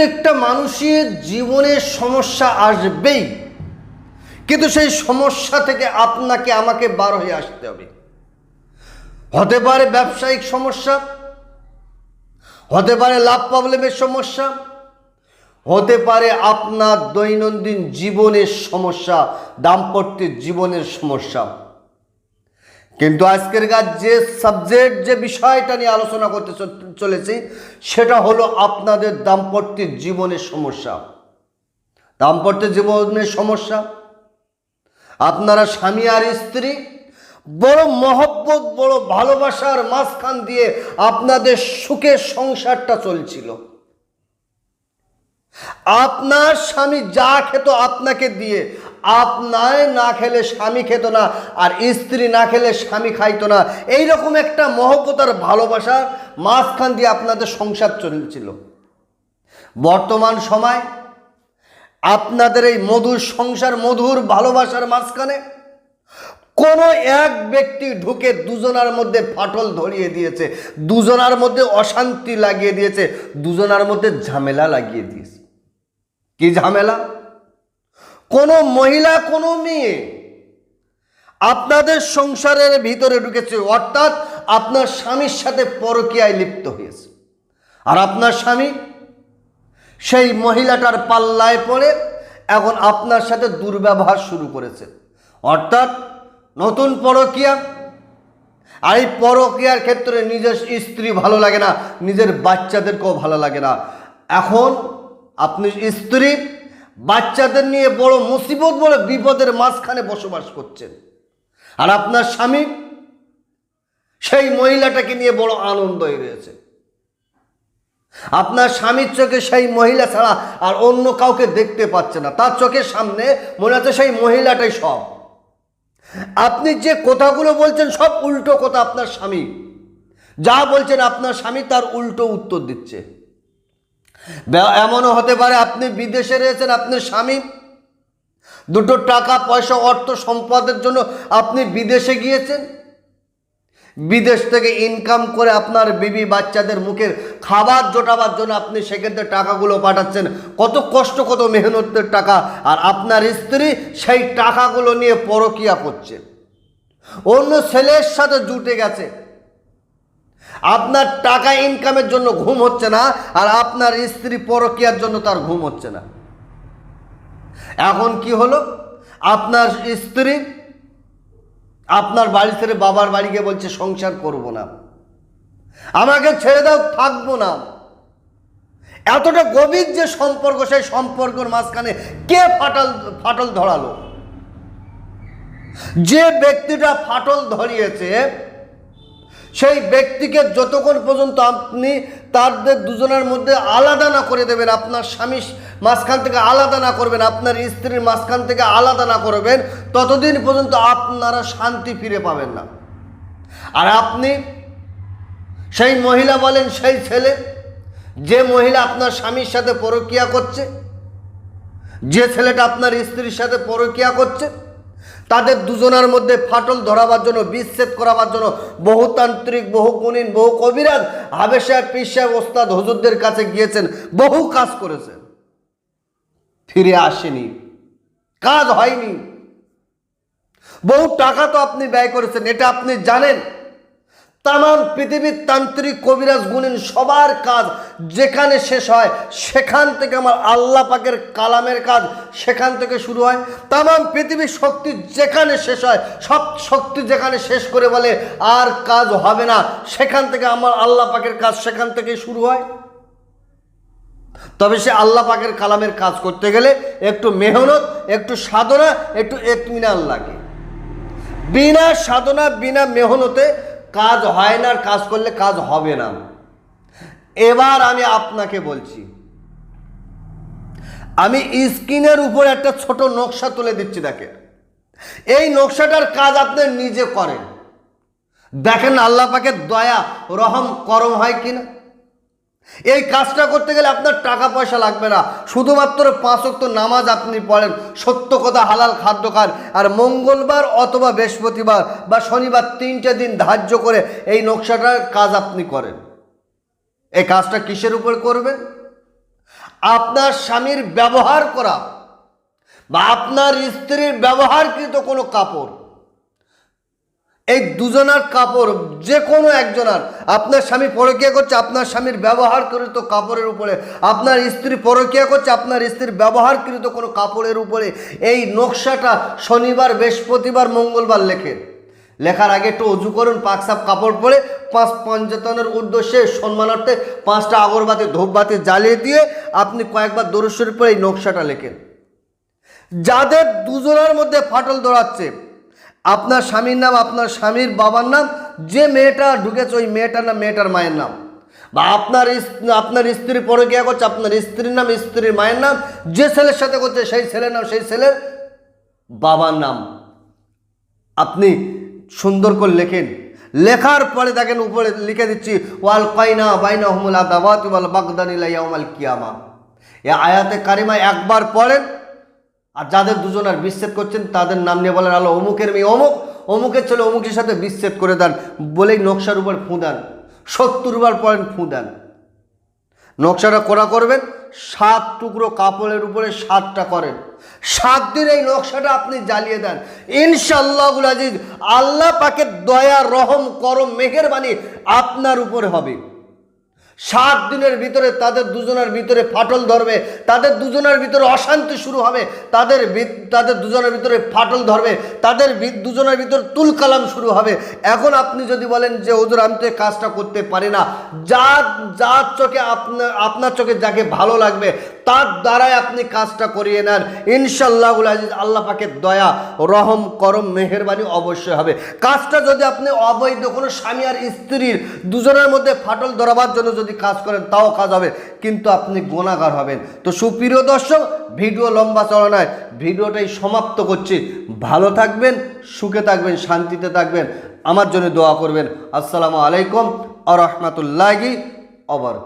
প্রত্যেকটা মানুষের জীবনে সমস্যা আসবেই। কিন্তু সেই সমস্যা থেকে আপনাকে আমাকে বার হয়ে আসতে হবে। হতে পারে ব্যবসায়িক সমস্যা, হতে পারে লাভ প্রবলেমের সমস্যা, হতে পারে আপনার দৈনন্দিন জীবনের সমস্যা দাম্পত্যের জীবনের সমস্যা। কিন্তু আজকের কাজ যে সাবজেক্ট যে বিষয়টা নিয়ে আলোচনা করতে চলেছি, সেটা হলো আপনাদের দাম্পত্যের জীবনের সমস্যা। দাম্পত্য জীবনের সমস্যা। আপনারা স্বামী আর স্ত্রী, বড় মহব্বত, বড় ভালোবাসার মাঝখান দিয়ে আপনাদের সুখের সংসারটা চলছিল। আপনার স্বামী যা খেত আপনাকে দিয়ে আপনায় না খেলে স্বামী খেত না, আর স্ত্রী না খেলে স্বামী খাইতো না। এই রকম একটা মহব্বতার ভালোবাসার মাঝখান দিয়ে আপনাদের সংসার চলছিল। বর্তমান সময় আপনাদের এই মধুর সংসার, মধুর ভালোবাসার মাঝখানে কোনো এক ব্যক্তি ঢুকে দুজনার মধ্যে ফাটল ধরিয়ে দিয়েছে, দুজনার মধ্যে অশান্তি লাগিয়ে দিয়েছে, দুজনার মধ্যে ঝামেলা লাগিয়ে দিয়েছে। কি ঝামেলা? কোনো মহিলা, কোনো মেয়ে আপনাদের সংসারের ভিতরে ঢুকেছে, অর্থাৎ আপনার স্বামীর সাথে পরকীয়ায় লিপ্ত হয়েছে। আর আপনার স্বামী সেই মহিলাটার পাল্লায় পড়ে, এখন আপনার সাথে দুর্ব্যবহার শুরু করেছে। অর্থাৎ নতুন পরকীয়া, আর এই পরকিয়ার ক্ষেত্রে নিজের স্ত্রী ভালো লাগে না, নিজের বাচ্চাদেরকেও ভালো লাগে না। এখন আপনি স্ত্রী বাচ্চাদের নিয়ে বড় মুসিবত বলে বিপদের মাঝখানে বসবাস করছেন। আর আপনার স্বামী, সেই মহিলাটাকে নিয়ে বড় আনন্দই রয়েছে। আপনার স্বামীর চোখে সেই মহিলা ছাড়া আর অন্য কাউকে দেখতে পাচ্ছে না। তার চোখের সামনে মনে হচ্ছে সেই মহিলাটাই সব। আপনি যে কথাগুলো বলছেন, সব উল্টো কথা আপনার স্বামী। যা বলছেন আপনার স্বামী তার উল্টো উত্তর দিচ্ছে। এমনও হতে পারে আপনি বিদেশে রয়েছেন আপনার স্বামী। দুটো টাকা, পয়সা, অর্থ, সম্পদের জন্য আপনি বিদেশে গিয়েছেন। বিদেশ থেকে ইনকাম করে আপনার বিবি বাচ্চাদের মুখের খাবার জোটাবার জন্য আপনি সেক্ষেত্রে টাকাগুলো পাঠাচ্ছেন। কত কষ্ট, কত মেহনতের টাকা। আর আপনার স্ত্রী সেই টাকাগুলো নিয়ে পরকিয়া করছে। অন্য ছেলের সাথে জুটে গেছে। আপনার টাকা ইনকামের জন্য ঘুম হচ্ছে না, আর আপনার স্ত্রী পরকিয়ার জন্য তার ঘুম হচ্ছে না। এখন কি হলো? আপনার স্ত্রী আপনার বাড়ি ছেড়ে বাবার বাড়ি গিয়ে বলছে, সংসার করব না। আমাকে ছেড়ে দাও, থাকব না। এতটা গভীর যে সম্পর্ক, সেই সম্পর্কের মাঝখানে কে ফাটল ফাটল ধরালো? যে ব্যক্তিটা ফাটল ধরিয়েছে সেই ব্যক্তিকে যতক্ষণ পর্যন্ত আপনি তাদের দুজনের মধ্যে আলাদা না করে দেবেন, আপনার স্বামী মাঝখান থেকে আলাদা না করবেন, আপনার স্ত্রীর মাঝখান থেকে আলাদা না করবেন, ততদিন পর্যন্ত আপনারা শান্তি ফিরে পাবেন না। আর আপনি সেই মহিলা বলেন, সেই ছেলে, যে মহিলা আপনার স্বামীর সাথে পরকিয়া করছে, যে ছেলেটা আপনার স্ত্রীর সাথে পরকিয়া করছে তাদের দুজনের মধ্যে ফাটল ধরাবার জন্য, বিচ্ছেদ করাবার জন্য বহুতান্ত্রিক বহু গুণীন বহু কবিরাজ হাবেশাহ পিসাহ ওস্তাদ হজুরদের কাছে গিয়েছেন, বহু কাজ করেছেন। ফিরে আসেনি। কাজ হয়নি। বহু টাকা তো আপনি ব্যয় করেছেন, এটা আপনি জানেন। তাম পৃথিবীর তান্ত্রিক কবিরাজ গুণিন সবার কাজ যেখানে শেষ হয়, সেখান থেকে আমার আল্লাহ পাকের কালামের কাজ সেখান থেকে শুরু হয়। তামাম পৃথিবীর শক্তি যেখানে শেষ হয়, সব শক্তি যেখানে শেষ করে বলে আর কাজ হবে না, সেখান থেকে আমার আল্লাহ পাকের কাজ সেখান থেকে শুরু হয়। তবে সে আল্লাহ পাকের কালামের কাজ করতে গেলে একটু মেহনত, একটু সাধনা, একটু এতমিনাল লাগে। বিনা সাধনা, বিনা মেহনতে কাজ হয় না আর কাজ করলে কাজ হবে না। এবার আমি আপনাকে বলছি, আমি স্কিনের উপর একটা ছোট নকশা তুলে দিচ্ছি দেখে এই নকশাটার কাজ আপনি নিজে করেন। দেখেন আল্লাহ পাকে দয়া, রহম, করম হয় কিনা? এই কাজটা করতে গেলে আপনার টাকা পয়সা লাগবে না। শুধুমাত্র পাঁচ অক্ত নামাজ আপনি পড়েন। সত্য কথা, হালাল খাদ্য খান। আর মঙ্গলবার অথবা বৃহস্পতিবার বা শনিবার তিনটে দিন ধার্য করে এই নকশাটার কাজ আপনি করেন। এই কাজটা কিসের উপর করবেন? আপনার স্বামীর ব্যবহার করা বা আপনার স্ত্রীর ব্যবহারকৃত কোনো কাপড়। এই দুজনার কাপড় যে কোনো একজনার। আপনার স্বামী পরকিয়া করছে, আপনার স্বামীর ব্যবহারকৃত কাপড়ের উপরে। আপনার স্ত্রী পরকিয়া করছে, আপনার স্ত্রীর ব্যবহারকৃত কোনো কাপড়ের উপরে। এই নকশাটা শনিবার, বৃহস্পতিবার, মঙ্গলবার লেখেন। লেখার আগে একটু অজু করুন পাকসাপ কাপড় পরে, পাঁচ পঞ্চাতনের উদ্দেশ্যে, সম্মানার্থে পাঁচটা আগরবাতি, ধূপবাতি জ্বালিয়ে দিয়ে আপনি কয়েকবার দরশ্বরের পরে এই নকশাটা লেখেন। যাদের দুজনের মধ্যে ফাটল দৌড়াচ্ছে আপনার স্বামীর নাম, আপনার স্বামীর বাবার নাম, যে মেয়েটা ঢুকেছে, ওই মেয়েটার নাম, মেয়েটার মায়ের নাম। বা আপনার আপনার স্ত্রী পরে গিয়া করছে, আপনার স্ত্রীর নাম, স্ত্রীর মায়ের নাম, যে ছেলের সাথে করছে, সেই ছেলের নাম, সেই ছেলের বাবার নাম। আপনি সুন্দর করে লেখেন। লেখার পরে দেখেন উপরে লিখে দিচ্ছি, ওয়াল কাইনা বাইনা হুমুল আদাবাত ওয়াল বাগদানিলা ইয়াউমাল কিয়ামা। এ আয়াতে কারিমা একবার পড়েন আর যাদের দুজনের বিচ্ছেদ করছেন, তাদের নাম নিয়ে বলেন আলো অমুকের মেয়ে অমুক, অমুকের ছেলে অমুকের সাথে বিচ্ছেদ করে দেন, বলেই নকশার উপর ফুঁ দেন, সত্তর বার পরেন ফুঁ দেন। নকশাটা করা করবেন, সাত টুকরো কাপড়ের উপরে সাতটা করেন। সাত দিন এই নকশাটা আপনি জ্বালিয়ে দেন। ইনশাল্লাহ আজিজ, আল্লাহ পাকে দয়া, রহম, করম মেঘের বাণী আপনার উপরে হবে। সাত দিনের ভিতরে তাদের দুজনের ভিতরে ফাটল ধরবে, তাদের দুজনের ভিতরে অশান্তি শুরু হবে, তাদের তাদের দুজনের ভিতরে ফাটল ধরবে, তাদের দুজনের ভিতরে তুলকালাম শুরু হবে। এখন আপনি যদি বলেন যে ওদের আমি তো এই কাজটা করতে পারি না। যা যার চোখে আপনার আপনার চোখে যাকে ভালো লাগবে তার দ্বারাই আপনি কাজটা করিয়ে নেন। ইনশাল্লাহ আল্লাহ পাকের দয়া, রহম, করম, মেহেরবানি অবশ্যই হবে। কাজটা যদি আপনি অবৈধ, কোনো স্বামী আর স্ত্রীর দুজনের মধ্যে ফাটল ধরাবার জন্য যদি কাজ করেন, তাও কাজ হবে, কিন্তু আপনি গোনাগার হবেন। তো সুপ্রিয় দর্শক, ভিডিও লম্বা চড়া নয়, ভিডিওটাই সমাপ্ত করছি। ভালো থাকবেন, সুখে থাকবেন, শান্তিতে থাকবেন, আমার জন্য দোয়া করবেন। আসসালামু আলাইকুম আ রহমতুল্লাহি অবরক